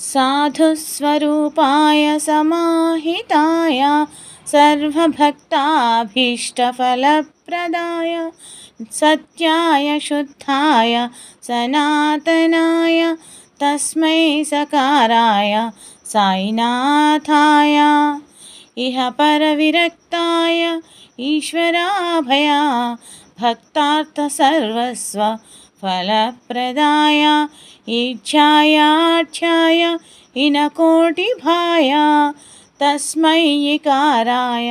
साधुस्वरूपाय समाहिताय सर्वभक्ताभीष्टफलप्रदाय सत्याय शुद्धाय सनातनाय तस्मै सकाराय साईनाथाय। इह परविरक्ताय ईश्वराभया भक्तार्थसर्वस्व इच्छायाढ्याय इनकोटिभाय तस्मै इकाराय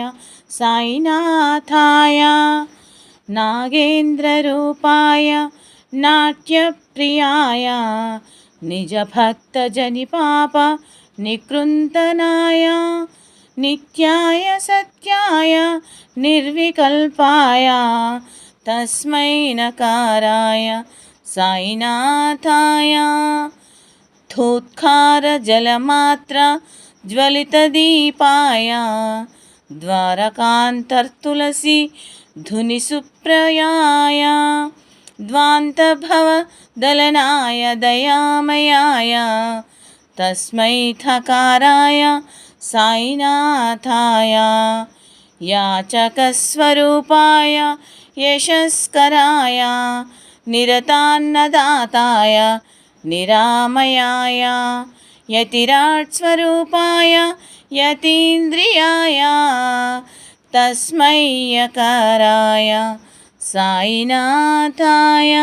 साईनाथाय नागेन्द्ररूपाय नाट्यप्रियाय निजभक्तजनिपाप निकृन्तनाय नित्याय सत्याय निर्विकल्पाय तस्मै नकाराय సాయినాథాయ ధూత్కార జలమాత్ర జ్వలితదీపాయ ద్వారకాంతర్తులసి ధుని సుప్రయాయ ద్వాంతభవ దలనాయ దయామయాయ తస్మై థకారాయ సాయినాథాయ యాచకస్వరూపాయ యశస్కరాయ నిరతాన్నదాతాయ నిరామయాయ యతిరాట్స్వరూపాయ యతీంద్రియాయ తస్మయ్యకారాయ సాయినాథాయ